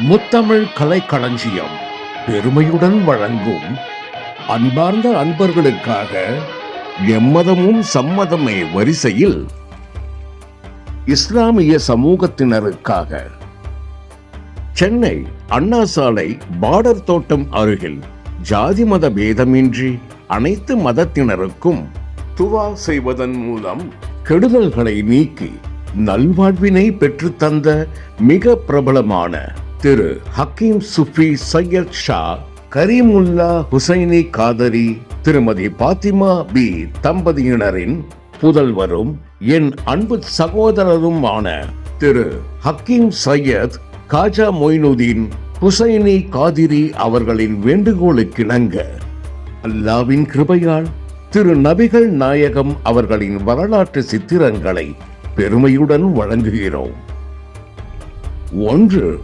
முத்தமிழ் கலைக்களஞ்சியம் பெருமையுடன் வழங்கும் அன்பார்ந்த அன்பர்களுக்காக எம்மதமும் சம்மதமே வரிசையில் இஸ்லாமிய சமூகத்தினருக்காக சென்னை அண்ணா சாலை பார்டர் தோட்டம் அருகில் ஜாதி மத பேதமின்றி அனைத்து மதத்தினருக்கும் துவா செய்வதன் மூலம் கெடுதல்களை நீக்கி நல்வாழ்வினை பெற்றுத்தந்த மிக பிரபலமான திரு ஹக்கீம் சுஃபி சையத் ஷா கரீமுல்லா ஹுசைனி காதரி திருமதி பாத்திமா பி தம்பதியினரின் புதல்வரும் என் அன்பு சகோதரருமான திரு ஹக்கீம் சையத் காஜா மொய்னுதீன் ஹுசைனி காதிரி அவர்களின் வேண்டுகோளுக்கிணங்க அல்லாவின் கிருபையால் திரு நபிகள் நாயகம் அவர்களின் வரலாற்று சித்திரங்களை பெருமையுடன் வழங்குகிறோம். ஒன்று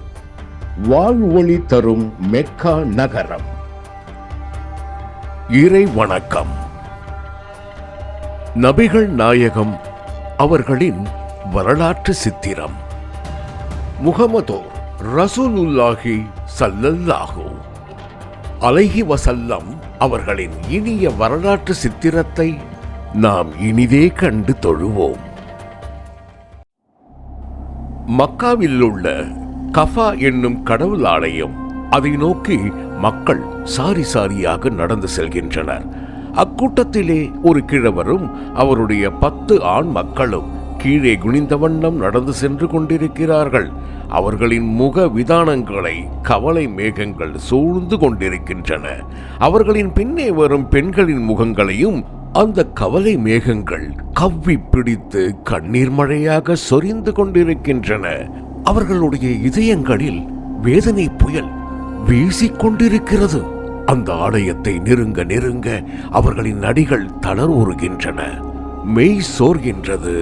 வாழ்வொளி தரும் மெக்கா நகரம். இறை வணக்கம் நபிகள் நாயகம் அவர்களின் வரலாற்று சித்திரம். முகமதோ ரசூலுல்லாஹி சல்லல்லாஹு அலைஹி வசல்லம் அவர்களின் இனிய வரலாற்று சித்திரத்தை நாம் இனிதே கண்டு தொழுவோம். மக்காவில் உள்ள கஃபா என்னும் கடவுள் ஆலயம் அதை நோக்கி மக்கள் சாரி சாரியாக நடந்து செல்கின்றனர். அக்கூட்டத்திலே ஒரு கிழவரும் அவருடைய பத்து ஆண் மக்களும் கீழே குனிந்த வண்ணம் நடந்து சென்று கொண்டிருக்கிறார்கள். அவர்களின் முக விதானங்களை கவலை மேகங்கள் சூழ்ந்து கொண்டிருக்கின்றன. அவர்களின் பின்னே வரும் பெண்களின் முகங்களையும் அந்த கவலை மேகங்கள் கவ்வி பிடித்து கண்ணீர் மழையாக சொரிந்து கொண்டிருக்கின்றன. அவர்களுடைய இதயங்களில் வேதனை புயல் வீசிக்கொண்டிருக்கிறது. அந்த ஆலயத்தை நெருங்க நெருங்க அவர்களின் அடிகள் தளர்வுறுகின்றன மெய் சோர்கின்றது.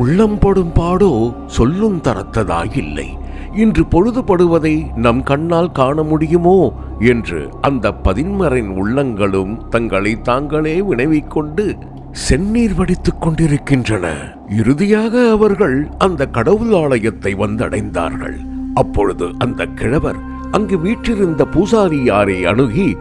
உள்ளம்படும் பாடோ சொல்லும் தரத்ததாயில்லை. இன்று பொழுதுபடுவதை நம் கண்ணால் காண முடியுமோ என்று அந்த பதின்மரின் உள்ளங்களும் தங்களை தாங்களே வினவிக்கொண்டு செந்நீர் வடித்துக் கொண்டிருக்கின்றன. இறுதியாக அவர்கள் அந்த கடவுள் ஆலயத்தை வந்தடைந்தார்கள். அப்பொழுது அந்த கிழவர் அங்கு வீற்றிருந்த பூசாரியாரை அணுகி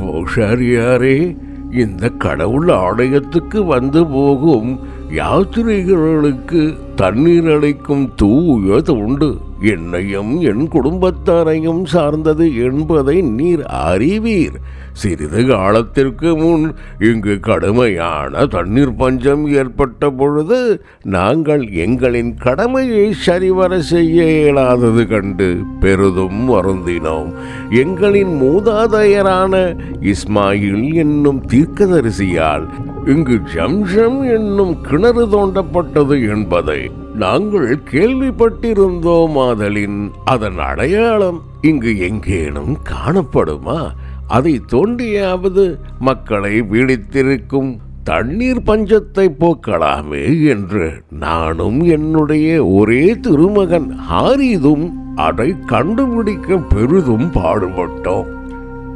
பூசாரியாரே இந்த கடவுள் ஆலயத்துக்கு வந்து போகும் யாத்திரிகளுக்கு தண்ணீர் அளிக்கும் தூயது உண்டு. என்னையும் என் குடும்பத்தாரையும் சார்ந்தது என்பதை நீர் அறிவீர். சிறிது காலத்திற்கு முன் இங்கு கடுமையான தண்ணீர் பஞ்சம் ஏற்பட்ட பொழுது நாங்கள் எங்களின் கடமையை சரிவர செய்ய இயலாதது கண்டு பெரிதும் வருந்தினோம். எங்களின் மூதாதையரான இஸ்மாயில் என்னும் தீர்க்கதரிசியால் இங்கு ஜம்ஷம் என்னும் கிணறு தோண்டப்பட்டது என்பதை நாங்கள் கேள்விப்பட்டிருந்தோம் ஆதலின் அதன் அடையாளம் இங்கு எங்கேனும் காணப்படுமா? அதை தோண்டியாவது மக்களை வீழித்திருக்கும் தண்ணீர் பஞ்சத்தை போக்கலாமே என்று நானும் என்னுடைய ஒரே திருமகன் ஹாரிதும் அதை கண்டுபிடிக்க பெரிதும் பாடுபட்டோம்.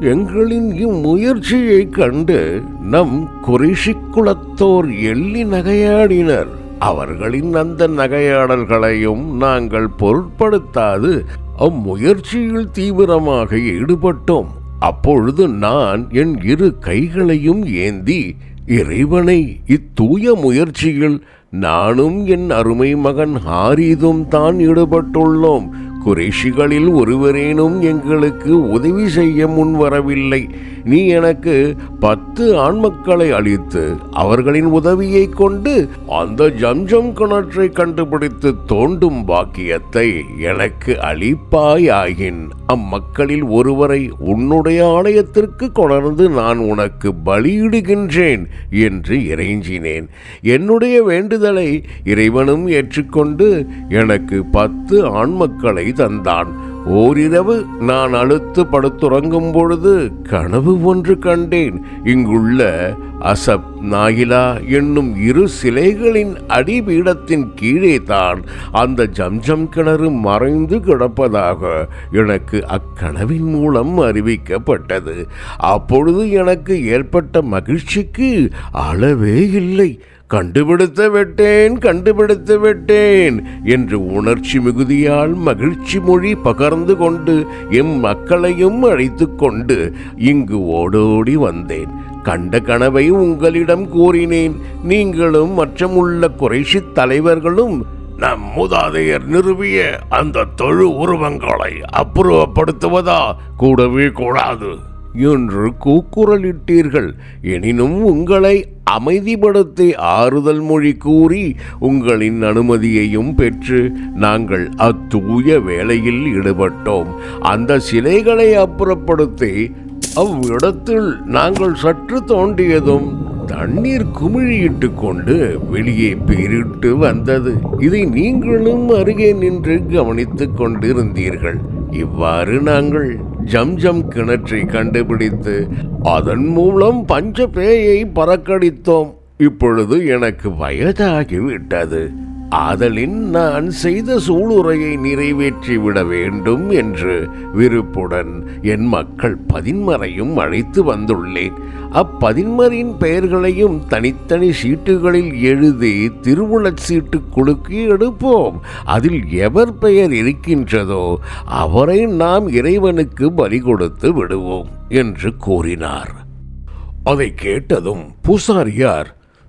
எங்களின் இம்முயற்சியை கண்டு நம் குரிஷி குலத்தோர் எள்ளி நகையாடினர். அவர்களின் அந்த நகையாடல்களையும் நாங்கள் பொருட்படுத்தாது அம்முயற்சியில் தீவிரமாக ஈடுபட்டோம். அப்பொழுது நான் என் இரு கைகளையும் ஏந்தி இறைவனை இத்தூய முயற்சியில் நானும் என் அருமை மகன் ஹாரிதும் தான் ஈடுபட்டுள்ளோம். குறைஷிகளில் ஒருவரேனும் எங்களுக்கு உதவி செய்ய முன்வரவில்லை நீ எனக்கு பத்து ஆண்மக்களை அளித்து அவர்களின் உதவியை கொண்டு அந்த ஜம்ஜம் கிணற்றை கண்டுபிடித்து தோண்டும் பாக்கியத்தை எனக்கு அளிப்பாயாகின் அம்மக்களில் ஒருவரை உன்னுடைய ஆலயத்திற்கு கொணர்ந்து நான் உனக்கு பலியிடுகின்றேன் என்று இறைஞ்சினேன். என்னுடைய வேண்டுதலை இறைவனும் ஏற்றுக்கொண்டு எனக்கு பத்து ஆண்மக்களை தந்தான். ஓரிரவு நான் அழுத்து படுத்துறங்கும் பொழுது கனவு ஒன்று கண்டேன். இங்குள்ள அசப் நாயிலா என்னும் இரு சிலைகளின் அடிபீடத்தின் கீழே தான் அந்த ஜம்ஜம் கிணறு மறைந்து கிடப்பதாக எனக்கு அக்கனவின் மூலம் அறிவிக்கப்பட்டது. அப்பொழுது எனக்கு ஏற்பட்ட மகிழ்ச்சிக்கு அளவே இல்லை. கண்டுபிடித்து விட்டேன் கண்டுபிடித்து விட்டேன் என்று உணர்ச்சி மிகுதியால் மகிழ்ச்சி மொழி பகர்ந்து கொண்டு எம் மக்களையும் அழைத்து கொண்டு இங்கு ஓடோடி வந்தேன். கண்ட கனவை உங்களிடம் கூறினேன். நீங்களும் மற்றமுள்ள குறைஷி தலைவர்களும் நம் மூதாதையர் நிறுவிய அந்த தொழு உருவங்களை அப்புறப்படுத்துவதா? கூடவே கூடாது. என்று கூக்குரலிட்டீர்கள். எனினும் உங்களை அமைதிப்படுத்தி ஆறுதல் மொழி கூறி உங்களின் அனுமதியையும் பெற்று நாங்கள் அத்தூய வேலையில் ஈடுபட்டோம். அந்த சிலைகளை அப்புறப்படுத்தி அவ்விடத்தில் நாங்கள் சற்று தோண்டியதும் தண்ணீர் குமிழியிட்டு கொண்டு வெளியே பேரிட்டு வந்தது. இதை நீங்களும் அருகே நின்று கவனித்துக் கொண்டிருந்தீர்கள். இவ்வாறு நாங்கள் ஜம்ஜம் கிணற்றை கண்டுபிடித்து அதன் மூலம் பஞ்ச பேயை பறக்கடித்தோம். இப்பொழுது எனக்கு வயதாகிவிட்டது. ஆதலின் நான் செய்த சூளுரையை நிறைவேற்றிவிட வேண்டும் என்று விருப்புடன் என் மக்கள் பதின்மரையும் அழைத்து வந்துள்ளேன். அப்பதின்மரின் பெயர்களையும் தனித்தனி சீட்டுகளில் எழுதி திருவுளச் சீட்டு குலுக்கி எடுப்போம். அதில் எவர் பெயர் இருக்கின்றதோ அவரை நாம் இறைவனுக்கு பலி கொடுத்து விடுவோம் என்று கூறினார். அதை கேட்டதும் பூசாரியார்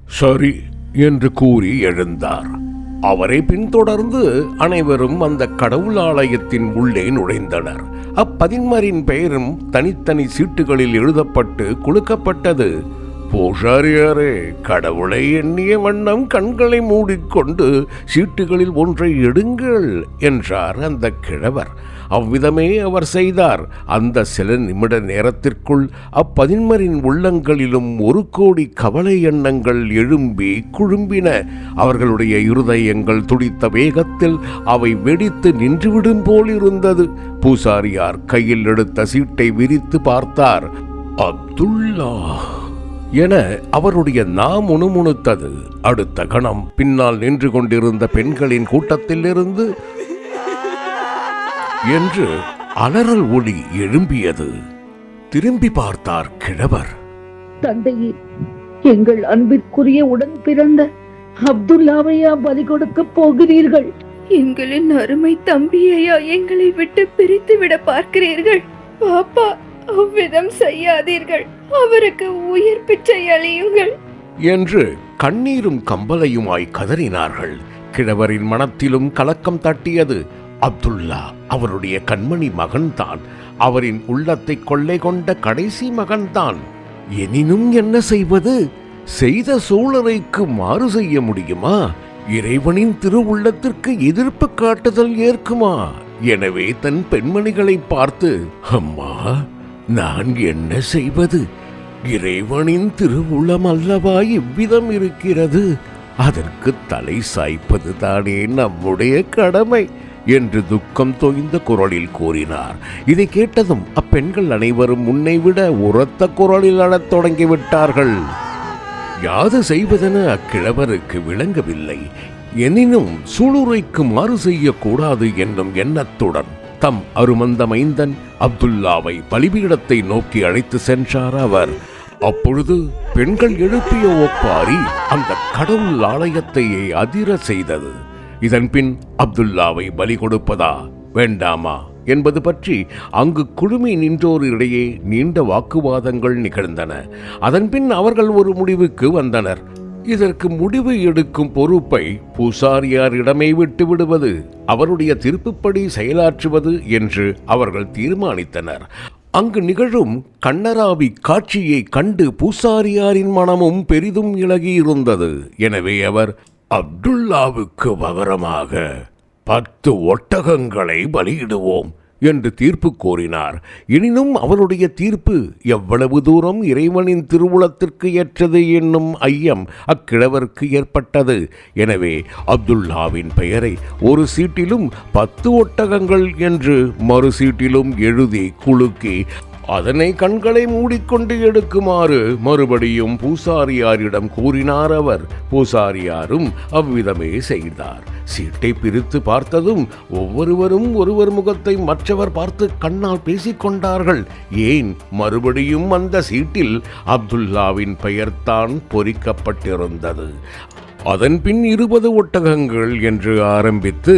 சரி என்று கூறி எழுந்தார். அவரை பின்தொடர்ந்து அனைவரும் அந்த கடவுள் ஆலயத்தின் உள்ளே நுழைந்தனர். அப்பதின்மரின் பெயரும் தனித்தனி சீட்டுகளில் எழுதப்பட்டு குலுக்கப்பட்டது. பூசாரியாரே கடவுளை எண்ணிய வண்ணம் கண்களை மூடிக்கொண்டு சீட்டுகளில் ஒன்றை எடுங்கள் என்றார் அந்த கிழவர். அவ்விதமே அவர் செய்தார். அந்த சில நிமிட நேரத்திற்குள் அப்பதின்மரின் உள்ளங்களிலும் ஒரு கோடி கவலை எண்ணங்கள் எழும்பி குழும்பின. அவர்களுடைய இருதயங்கள் துடித்த வேகத்தில் அவை வெடித்து நின்றுவிடும் போல் இருந்தது பூசாரியார் கையில் எடுத்த சீட்டை விரித்து பார்த்தார். அப்துல்லா என அவருடைய நாம் முணுமுணுத்தது அடுத்த கணம் பின்னால் நின்று கொண்டிருந்த பெண்களின் கூட்டத்திலிருந்து என்று அலறல் ஒளி எழும்பியது. திரும்பி பார்த்தார் கிழவர். தந்தையே எங்கள் அன்பிற்குரிய உடன் பிறந்த அப்துல்லாவையா பலி கொடுக்க போகிறீர்கள்? எங்களின் அருமை தம்பியையா எங்களை விட்டு பிரித்து விட பார்க்கிறீர்கள். பாப்பா அவ்விதம் செய்யாதீர்கள். அவருக்கு உயிர் பிச்சை அளியுங்கள். என்று கண்ணீரும் கம்பலையுமாய் கதறினார்கள். கிழவரின் மனத்திலும் கலக்கம் தட்டியது. அப்துல்லா அவருடைய கண்மணி மகன்தான். அவரின் உள்ளத்தை கொள்ளை கொண்ட கடைசி மகன்தான். எனினும் என்ன செய்வது? செய்த சூழலைக்கு மாறு செய்ய முடியுமா? இறைவனின் திருவுள்ளத்திற்கு எதிர்ப்பு காட்டுதல் ஏற்குமா? எனவே தன் பெண்மணிகளை பார்த்து அம்மா நான் என்ன செய்வது? இறைவனின் திருவுளம் அல்லவா இவ்விதம் இருக்கிறது? அதற்கு தலை சாய்ப்பது தானே நம்முடைய கடமை. என்று துக்கம் தோய்ந்த குரலில் கூறினார். இதை கேட்டதும் அப்பெண்கள் அனைவரும் முன்னை விட உரத்த குரலில் அழத் தொடங்கிவிட்டார்கள். யாது செய்வதென அக்கிழவருக்கு விளங்கவில்லை. எனினும் சூளுரைக்கு மாறு செய்யக்கூடாது என்னும் எண்ணத்துடன் தம் அருமந்த மைந்தன் அப்துல்லாவை பலிபீடத்தை நோக்கி அழைத்து சென்றார் அவர். அப்பொழுது பெண்கள் எழுப்பிய ஒப்பாரி அந்த கடவுள் ஆலயத்தையே அதிர செய்தது. இதன்பின் அப்துல்லாவை பலி கொடுப்பதா? வேண்டாமா? என்பது பற்றி அங்கு குழுமி நின்றோரிடையே நீண்ட வாக்குவாதங்கள் நிகழ்ந்தன. அதன்பின் அவர்கள் ஒரு முடிவுக்கு வந்தனர். இதற்கு முடிவு எடுக்கும் பொறுப்பை பூசாரியாரிடமே விட்டு விடுவது அவருடைய திருப்புப்படி செயலாற்றுவது என்று அவர்கள் தீர்மானித்தனர். அங்கு நிகழும் கண்ணராவி காட்சியை கண்டு பூசாரியாரின் மனமும் பெரிதும் இழகியிருந்தது எனவே அவர் அப்துல்லாவுக்கு பகரமாக பத்து ஒட்டகங்களை பலியிடுவோம் என்று தீர்ப்பு கோரினார். எனினும் அவருடைய தீர்ப்பு எவ்வளவு தூரம் இறைவனின் திருவுளத்திற்கு ஏற்றது என்னும் ஐயம் அக்கிழவருக்கு ஏற்பட்டது. எனவே அப்துல்லாவின் பெயரை ஒரு சீட்டிலும் பத்து ஒட்டகங்கள் என்று மறு சீட்டிலும் எழுதி குலுக்கி அதனை கண்களை மூடிக்கொண்டு எடுக்குமாறு மறுபடியும் பூசாரியாரிடம் கூறினார் அவர். பூசாரியாரும் அவ்விதமே செய்தார். சீட்டை பிரித்து பார்த்ததும் ஒவ்வொருவரும் ஒருவர் முகத்தை மற்றவர் பார்த்து கண்ணால் பேசிக்கொண்டார்கள் ஏன் மறுபடியும் அந்த சீட்டில் அப்துல்லாவின் பெயர்தான் பொறிக்கப்பட்டிருந்தது. அதன் பின் இருபது ஒட்டகங்கள் என்று ஆரம்பித்து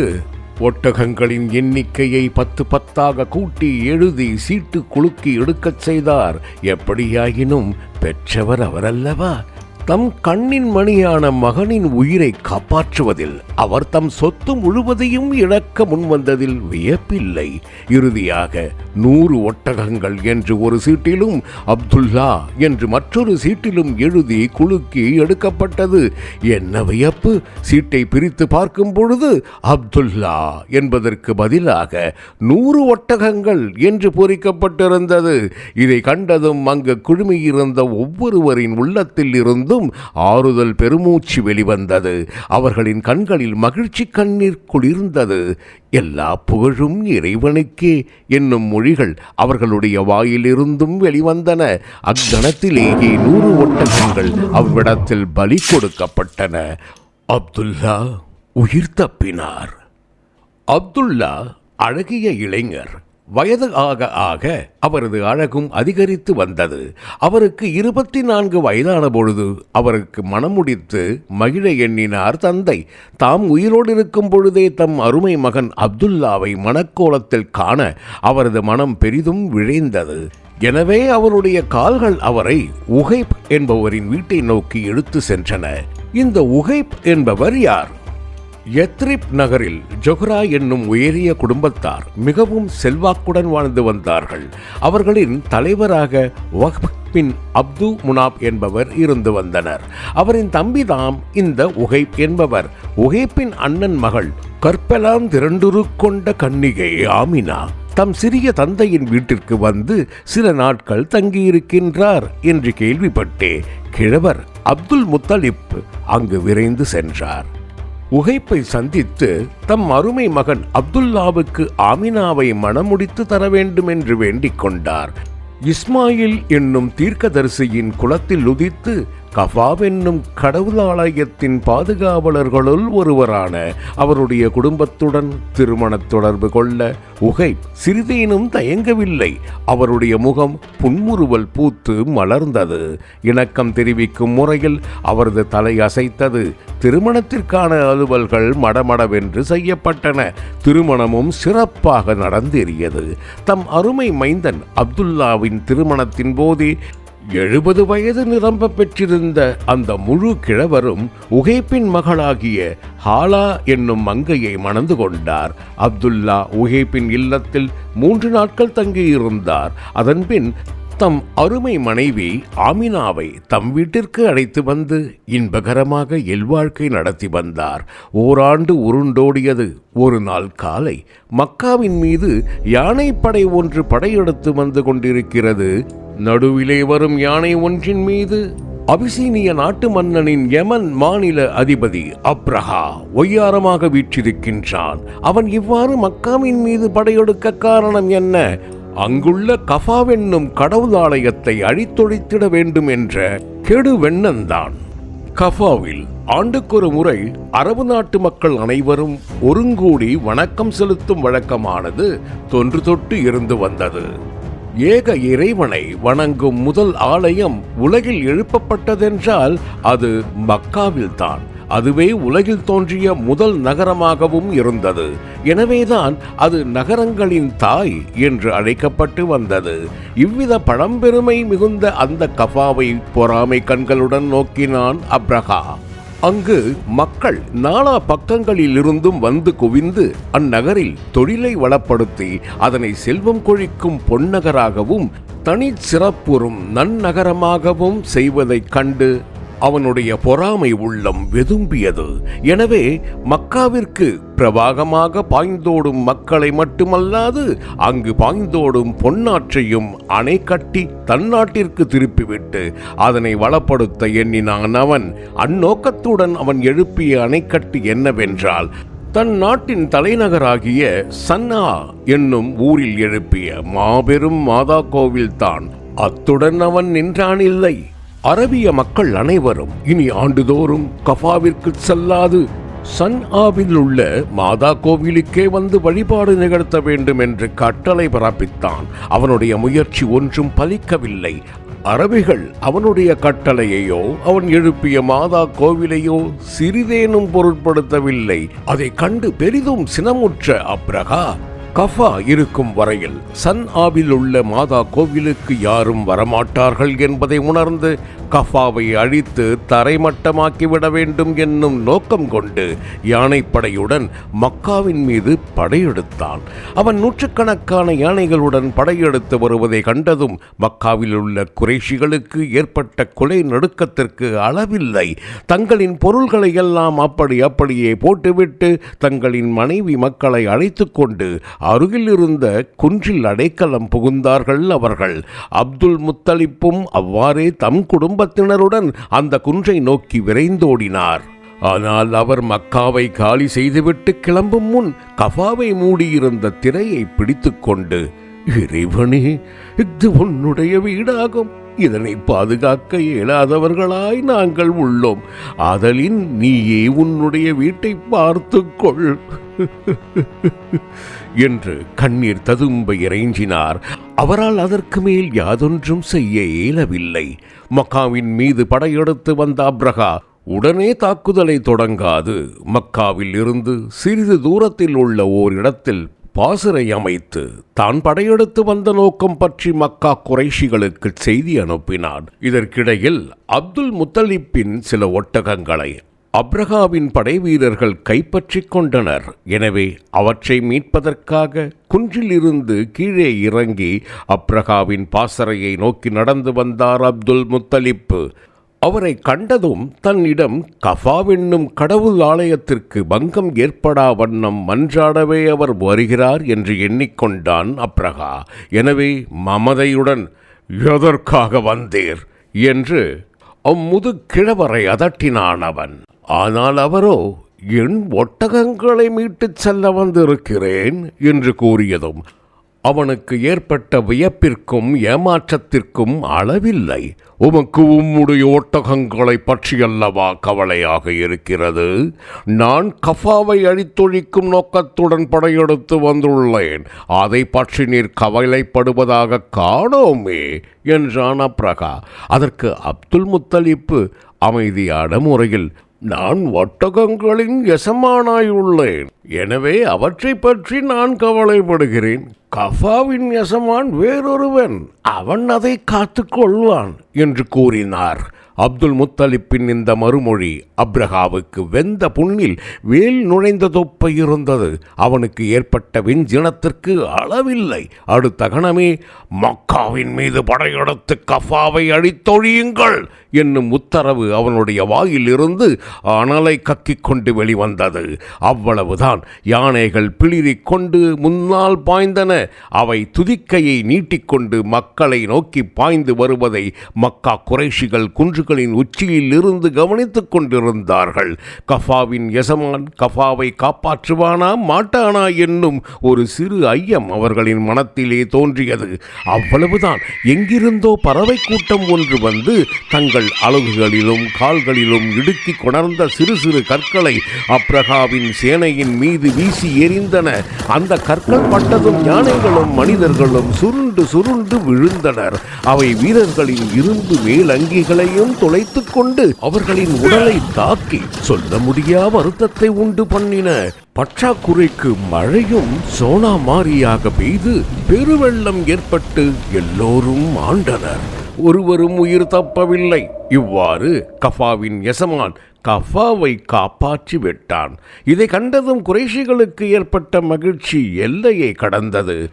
ஒட்டகங்களின் எண்ணிக்கையை பத்து பத்தாக கூட்டி எழுதி சீட்டு குலுக்கி எடுக்கச் செய்தார். எப்படியாயினும் பெற்றவர் அவரல்லவா? தம் கண்ணின் மணியான மகனின் உயிரை காப்பாற்றுவதில் அவர் தம் சொத்து முழுவதையும் இழக்க முன்வந்ததில் வியப்பில்லை. இறுதியாக நூறு ஒட்டகங்கள் என்று ஒரு சீட்டிலும் அப்துல்லா என்று மற்றொரு சீட்டிலும் எழுதி குலுக்கி எடுக்கப்பட்டது. என்ன வியப்பு? சீட்டை பிரித்து பார்க்கும் பொழுது அப்துல்லா என்பதற்கு பதிலாக நூறு ஒட்டகங்கள் என்று பொறிக்கப்பட்டிருந்தது. இதை கண்டதும் அங்கு குழுமியிருந்த ஒவ்வொருவரின் உள்ளத்தில் இருந்தும் ஆறுதல் பெருமூச்சு வெளிவந்தது. அவர்களின் கண்களில் மகிழ்ச்சி கண்ணீர் குளிர்ந்தது. எல்லா புகழும் இறைவனுக்கே என்னும் மொழிகள் அவர்களுடைய வாயிலிருந்தும் வெளிவந்தன. அக்கணத்திலேயே நூறு ஒட்டகங்கள் அவ்விடத்தில் பலி கொடுக்கப்பட்டன. அப்துல்லா உயிர் தப்பினார். அப்துல்லா அழகிய இளைஞர். வயது ஆக ஆக அவரது அழகும் அதிகரித்து வந்தது. அவருக்கு இருபத்தி நான்கு வயதான பொழுது அவருக்கு மணமுடித்து மகிழ எண்ணினார் தந்தை. தாம் உயிரோடு இருக்கும் பொழுதே தம் அருமை மகன் அப்துல்லாவை மணக்கோலத்தில் காண அவரது மனம் பெரிதும் விழைந்தது. எனவே அவருடைய கால்கள் அவரை உகைப் என்பவரின் வீட்டை நோக்கி எடுத்து சென்றன. இந்த உகைப் என்பவர் யார்? எத்ரிப் நகரில் ஜொஹ்ரா என்னும் உயரிய குடும்பத்தார் மிகவும் செல்வாக்குடன் வாழ்ந்து வந்தார்கள். அவர்களின் தலைவராக வஹ்ப் பின் அப்து முனாப் என்பவர் இருந்து வந்தனர். அவரின் தம்பிதாம் இந்த உகைப் என்பவர். உகைப்பின் அண்ணன் மகள் கற்பெலாம் திரண்டுரு கொண்ட கன்னிகை ஆமினா. தம் சிறிய தந்தையின் வீட்டிற்கு வந்து சில நாட்கள் தங்கியிருக்கின்றார் என்று கேள்விப்பட்டே கிழவர் அப்துல் முத்தலிப் அங்கு விரைந்து சென்றார். உகைப்பை சந்தித்து தம் அருமை மகன் அப்துல்லாவுக்கு ஆமினாவை மணமுடித்து தர வேண்டும் என்று வேண்டிக் கொண்டார். இஸ்மாயில் என்னும் தீர்க்கதரிசியின் குலத்தில் உதித்து கஃபாவென்னும் கடவுளாலயத்தின் பாதுகாவலர்களுள் ஒருவரான அவருடைய குடும்பத்துடன் திருமணத் தொடர்பு கொள்ள உகை சிறிதேனும் தயங்கவில்லை. அவருடைய முகம் புன்முறுவல் பூத்து மலர்ந்தது. இணக்கம் தெரிவிக்கும் முறையில் அவரது தலை அசைத்தது. திருமணத்திற்கான அலுவல்கள் மடமடவென்று செய்யப்பட்டன. திருமணமும் சிறப்பாக நடந்தேறியது. தம் அருமை மைந்தன் அப்துல்லாவின் திருமணத்தின் போதே எழுபது வயது நிரம்ப பெற்றிருந்த அந்த முழு கிழவரும் உகைப்பின் மகளாகிய ஹாலா என்னும் மங்கையை மணந்து கொண்டார். அப்துல்லா உகைப்பின் இல்லத்தில் மூன்று நாட்கள் தங்கியிருந்தார். அதன்பின் தம் அருமை மனைவி ஆமினாவை தம் வீட்டிற்கு அழைத்து வந்து இன்பகரமாக இல்வாழ்க்கை நடத்தி வந்தார். ஓராண்டு உருண்டோடியது. ஒரு நாள் காலை மக்காவின் மீது யானைப்படை ஒன்று படையெடுத்து வந்து கொண்டிருக்கிறது. நடுவிலே வரும் யானை ஒன்றின் மீது அபிசீனிய நாட்டு மன்னனின் யமன் மாநில அதிபதி அப்ரஹா ஒய்யாரமாக வீற்றிருக்கின்றான். அவன் இவ்வாறு மக்காவின் மீது படையெடுக்க காரணம் என்ன? அங்குள்ள கஃபாவென்னும் கடவுள் ஆலயத்தை அழித்தொழித்திட வேண்டும் என்ற கெடு வெண்ணந்தான். கஃபாவில் ஆண்டுக்கொரு முறை அரபு நாட்டு மக்கள் அனைவரும் ஒருங்கூடி வணக்கம் செலுத்தும் வழக்கமானது தொன்று தொட்டு இருந்து வந்தது. ஏக இறைவனை வணங்கும் முதல் ஆலயம் உலகில் எழுப்பப்பட்டதென்றால் அது மக்காவில்தான். அதுவே உலகில் தோன்றிய முதல் நகரமாகவும் இருந்தது. எனவேதான் அது நகரங்களின் தாய் என்று அழைக்கப்பட்டு வந்தது. இவ்வித பழம்பெருமை மிகுந்த அந்த கஃபாவை பொறாமை கண்களுடன் நோக்கினான் அப்ரஹா அங்கு மக்கள் நாலா பக்கங்களிலிருந்தும் வந்து குவிந்து அந்நகரில் தொழிலை வளப்படுத்தி அதனை செல்வம் கொழிக்கும் பொன்னகராகவும் தனி சிறப்புறும் நன்னகரமாகவும் செய்வதைக் கண்டு அவனுடைய பொறாமை உள்ளம் வெதும்பியது. எனவே மக்காவிற்கு பிரவாகமாக பாய்ந்தோடும் மக்களை மட்டுமல்லாது அங்கு பாய்ந்தோடும் பொன்னாற்றையும் அணை கட்டி தன்னாட்டிற்கு திருப்பிவிட்டு அதனை வளப்படுத்த எண்ணினான் அவன். அந்நோக்கத்துடன் அவன் எழுப்பிய அணைக்கட்டு என்னவென்றால் தன் நாட்டின் தலைநகராகிய சன்னா என்னும் ஊரில் எழுப்பிய மாபெரும் மாதா கோவில்தான். அத்துடன் அவன் நின்றானில்லை அரபிய மக்கள் அனைவரும் இனி ஆண்டுதோறும் கஃபாவிற்கு செல்லாது. சன் உள்ள மாதா கோவிலுக்கே வந்து வழிபாடு நிகழ்த்த வேண்டும் என்று கட்டளை பிறப்பித்தான். அவனுடைய முயற்சி ஒன்றும் பலிக்கவில்லை. அரபிகள் அவனுடைய கட்டளையையோ அவன் எழுப்பிய மாதா கோவிலையோ சிறிதேனும் பொருட்படுத்தவில்லை. அதை கண்டு பெரிதும் சினமுற்ற அப்ரகா கஃபா இருக்கும் வரையில் சன் ஆவில் உள்ள மாதா கோவிலுக்கு யாரும் வரமாட்டார்கள் என்பதை உணர்ந்து கஃபாவை அழித்து தரைமட்டமாக்கிவிட வேண்டும் என்னும் நோக்கம் கொண்டு யானைப்படையுடன் மக்காவின் மீது படையெடுத்தான். அவன் நூற்றுக்கணக்கான யானைகளுடன் படையெடுத்து வருவதை கண்டதும் மக்காவில் உள்ள குறைஷிகளுக்கு ஏற்பட்ட கொலை நடுக்கத்திற்கு அளவில்லை. தங்களின் பொருள்களை எல்லாம் அப்படி அப்படியே போட்டுவிட்டு தங்களின் மனைவி மக்களை அழைத்து கொண்டு அருகில் இருந்த குன்றில் அடைக்கலம் புகுந்தார்கள் அவர்கள். அப்துல் முத்தலிப்பும் அவ்வாறே தம் குடும்ப குடும்பத்தினருடன் அந்த குன்றை நோக்கி விரைந்தோடினார். ஆனால் அவர் மக்காவை காலி செய்துவிட்டு கிளம்பும் முன் கஃபாவை மூடியிருந்த திரையை பிடித்துக்கொண்டு இறைவனே இது உன்னுடைய வீடாகும். இதனை பாதுகாக்க இயலாதவர்களாய் நாங்கள் உள்ளோம். ஆதலின் நீயே உன்னுடைய வீட்டை பார்த்துக்கொள். என்று கண்ணீர் ததும்ப இறைஞ்சினார். அவரால் அதற்கு மேல் யாதொன்றும் செய்ய இயலவில்லை. மக்காவின் மீது படையெடுத்து வந்த அப்ரஹா உடனே தாக்குதலை தொடங்காது. மக்காவில் இருந்து சிறிது தூரத்தில் உள்ள ஓர் இடத்தில் பாசறை அமைத்து தான் படையெடுத்து வந்த நோக்கம் பற்றி மக்கா குறைஷிகளுக்கு செய்தி அனுப்பினான். இதற்கிடையில் அப்துல் முத்தலிப்பின் சில ஒட்டகங்களை அப்ரஹாவின் படைவீரர்கள் கைப்பற்றிக் கொண்டனர். எனவே அவற்றை மீட்பதற்காக குன்றிலிருந்து கீழே இறங்கி அப்ரஹாவின் பாசறையை நோக்கி நடந்து வந்தார் அப்துல் முத்தலிப்பு அவரை கண்டதும் தன்னிடம் கஃபாவென்னும் கடவுள் ஆலயத்திற்கு பங்கம் ஏற்படா வண்ணம் மன்றாடவே அவர் வருகிறார் என்று எண்ணிக்கொண்டான் அப்ரஹா. எனவே மமதையுடன் எதற்காக வந்தீர்? என்று அம்முது கிழவரை அதட்டினான் அவன் ஆனால் அவரோ என் ஒட்டகங்களை மீட்டுச் செல்ல வந்திருக்கிறேன் என்று கூறியதும் அவனுக்கு ஏற்பட்ட வியப்பிற்கும் ஏமாற்றத்திற்கும் அளவில்லை. உமக்கு உம்முடைய ஒட்டகங்களை பற்றியல்லவா கவலையாக இருக்கிறது? நான் கஃபாவை அழித்தொழிக்கும் நோக்கத்துடன் படையெடுத்து வந்துள்ளேன். அதை பற்றி நீர் கவலைப்படுவதாக காணோமே என்றான் அப்ரகா. அதற்கு அப்துல் முத்தலிப்பு அமைதியான முறையில் நான் ஒட்டகங்களின் யசமானாயுள்ளேன். எனவே அவற்றை பற்றி நான் கவலைப்படுகிறேன். கஃபாவின் எசமான் வேறொருவன். அவன் அதை காத்துக்கொள்வான் என்று கூறினார். அப்துல் முத்தலிப்பின் இந்த மறுமொழி அப்ரஹாவுக்கு வெந்த புண்ணில் வேல் நுழைந்த தொப்பை இருந்தது. அவனுக்கு ஏற்பட்ட வெஞ்சினத்திற்கு அளவில்லை. அடுத்த கணமே மக்காவின் மீது படையெடுத்து கஃபாவை அழித்தொழியுங்கள் என்னும் உத்தரவு அவனுடைய வாயிலிருந்து அனலை கக்கிக் கொண்டு வெளிவந்தது. அவ்வளவுதான். யானைகள் பிளிரிக் கொண்டு முன்னால் பாய்ந்தன. அவை துதிக்கையை நீட்டிக்கொண்டு மக்களை நோக்கி பாய்ந்து வருவதை மக்கா குறைஷிகள் குன்று குன்றுகளின் உச்சியில் இருந்து கவனித்துக் கொண்டிருந்தார்கள். கஃபாவின் எசமான் கஃபாவை காப்பாற்றுவானா மாட்டானா என்னும் ஒரு சிறு ஐயம் அவர்களின் மனத்திலே தோன்றியது. அவ்வளவுதான். எங்கிருந்தோ பறவை கூட்டம் ஒன்று வந்து தங்கள் அலகுகளிலும் கால்களிலும் இடுக்கி கொணர்ந்த சிறு சிறு கற்களை அப்ரகாவின் சேனையின் மீது வீசி எறிந்தன. அந்த கற்கள் பட்டதும் யானைகளும் மனிதர்களும் சுருண்டு சுருண்டு விழுந்தனர். அவை வீரர்களின் இரும்பு மேலங்கிகளையும் துளைத்துக் கொண்டு அவர்களின் உடலை தாக்கி சொல்ல முடியா வருத்தத்தை உண்டு பண்ணின பற்றாக்குறைக்கு மழையும் சோனா மாரியாக பெய்து பெருவெள்ளம் ஏற்பட்டு எல்லோரும் ஆண்டனர். ஒருவரும் உயிர் தப்பவில்லை. இவ்வாறு கஃபாவின் எசமான் கஃபாவை காப்பாற்றி விட்டான் இதை கண்டதும் குறைஷிகளுக்கு ஏற்பட்ட மகிழ்ச்சி எல்லையை கடந்தது.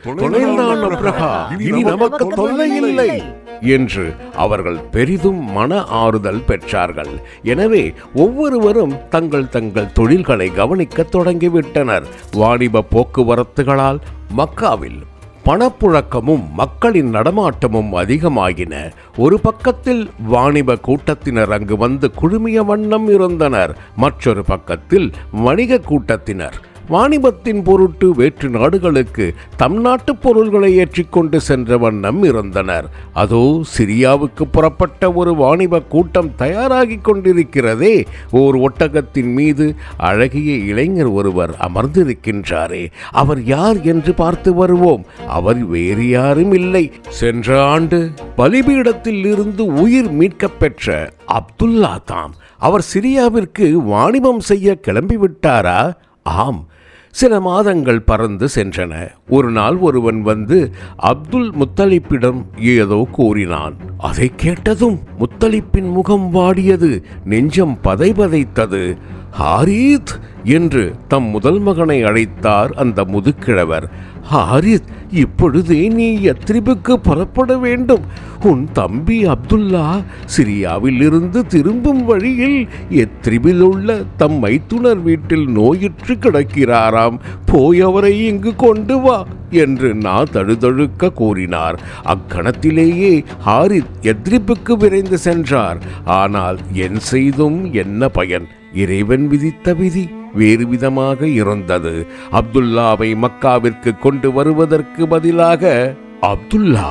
இனி நமக்கு தொல்லை இல்லை. என்று அவர்கள் பெரிதும் மன ஆறுதல் பெற்றார்கள். எனவே ஒவ்வொருவரும் தங்கள் தங்கள் தொழில்களை கவனிக்கத் தொடங்கிவிட்டனர். வாணிப போக்குவரத்துகளால் மக்காவில் பணப்புழக்கமும் மக்களின் நடமாட்டமும் அதிகமாகின. ஒரு பக்கத்தில் வாணிப கூட்டத்தினர் அங்கு வந்து குழுமிய வண்ணம் இருந்தனர். மற்றொரு பக்கத்தில் வணிக கூட்டத்தினர். வாணிபத்தின் பொருட்டு வேற்று நாடுகளுக்கு தம் நாட்டு பொருள்களை ஏற்றிக்கொண்டு சென்ற வண்ணம் இருந்தனர். அதோ சிரியாவுக்கு புறப்பட்ட ஒரு வாணிப கூட்டம் தயாராகிக் கொண்டிருக்கிறதே. ஓர் ஒட்டகத்தின் மீது அழகிய இளைஞர் ஒருவர் அமர்ந்திருக்கின்றாரே. அவர் யார் என்று பார்த்து வருவோம். அவர் வேறு யாரும் இல்லை. சென்ற ஆண்டு பலிபீடத்தில் இருந்து உயிர் மீட்கப்பெற்ற அப்துல்லா தாம் அவர் சிரியாவிற்கு வாணிபம் செய்ய கிளம்பிவிட்டாரா? ஆம் சில மாதங்கள் பறந்து சென்றன. ஒரு நாள் ஒருவன் வந்து அப்துல் முத்தலிப்பிடம் ஏதோ கூறினான். அதை கேட்டதும் முத்தலிப்பின் முகம் வாடியது நெஞ்சம் பதைபதைத்தது ஹாரீத்! என்று தம் முதல் மகனை அழைத்தார் அந்த முதுக்கிழவர் ஹாரித் இப்பொழுதே நீ யத்ரிபுக்கு புறப்பட வேண்டும். உன் தம்பி அப்துல்லா சிரியாவிலிருந்து திரும்பும் வழியில் எத்ரிபில் உள்ள தம் மைத்துனர் வீட்டில் நோயுற்று கிடக்கிறாராம். போய் அவரை இங்கு கொண்டு வா என்று நான் தழுதழுக்க கூறினார். அக்கணத்திலேயே ஹாரித் எத்ரிபுக்கு விரைந்து சென்றார். ஆனால் என் செய்தும் என்ன பயன்? இறைவன் விதித்த விதி. வேறுவிதமாக இருந்தது அப்துல்லாவை மக்காவிற்கு கொண்டு வருவதற்கு பதிலாக அப்துல்லா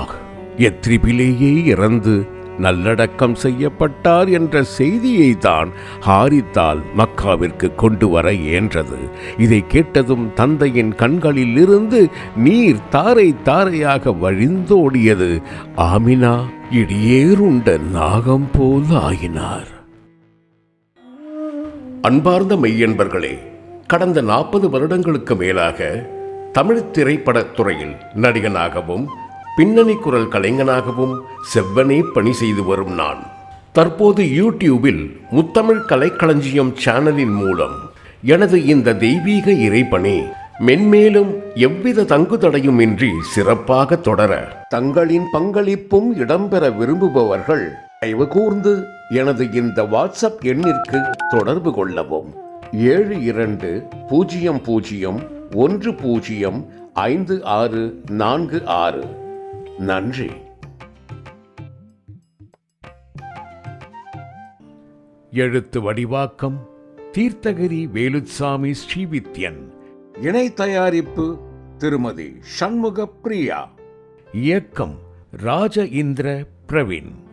எத்ரிபிலேயே இறந்து நல்லடக்கம் செய்யப்பட்டார் என்ற செய்தியை தான் ஹாரித்தால் மக்காவிற்கு கொண்டு வர இயன்றது இதை கேட்டதும் தந்தையின் கண்களில் இருந்து நீர் தாரை தாரையாக வழிந்தோடியது. ஆமினா இடியேறுண்ட நாகம் போல் ஆயினார். அன்பார்ந்த மெய்யன்பர்களே கடந்த நாற்பது வருடங்களுக்கு மேலாக தமிழ் திரைப்படத் துறையில் நடிகனாகவும் பின்னணி குரல் கலைஞனாகவும் செவ்வனே பணி செய்து வரும் நான். தற்போது யூடியூபில் முத்தமிழ் கலைக்களஞ்சியம் சேனலின் மூலம் எனது இந்த தெய்வீக இறைப்பணி மென்மேலும் எவ்வித தங்குதடையுமின்றி சிறப்பாக தொடர தங்களின் பங்களிப்பும் இடம்பெற விரும்புபவர்கள் தயவு கூர்ந்து எனது இந்த வாட்ஸ்அப் எண்ணிற்கு தொடர்பு கொள்ளவும். ஏழு இரண்டு பூஜ்ஜியம் பூஜ்ஜியம் ஒன்று பூஜ்ஜியம் ஐந்து ஆறு நான்கு ஆறு. நன்றி. எழுத்து வடிவாக்கம் தீர்த்தகிரி வேலுச்சாமி ஸ்ரீவித்யன். இணை தயாரிப்பு திருமதி சண்முக பிரியா இயக்கம் ராஜ இந்திர பிரவீன்.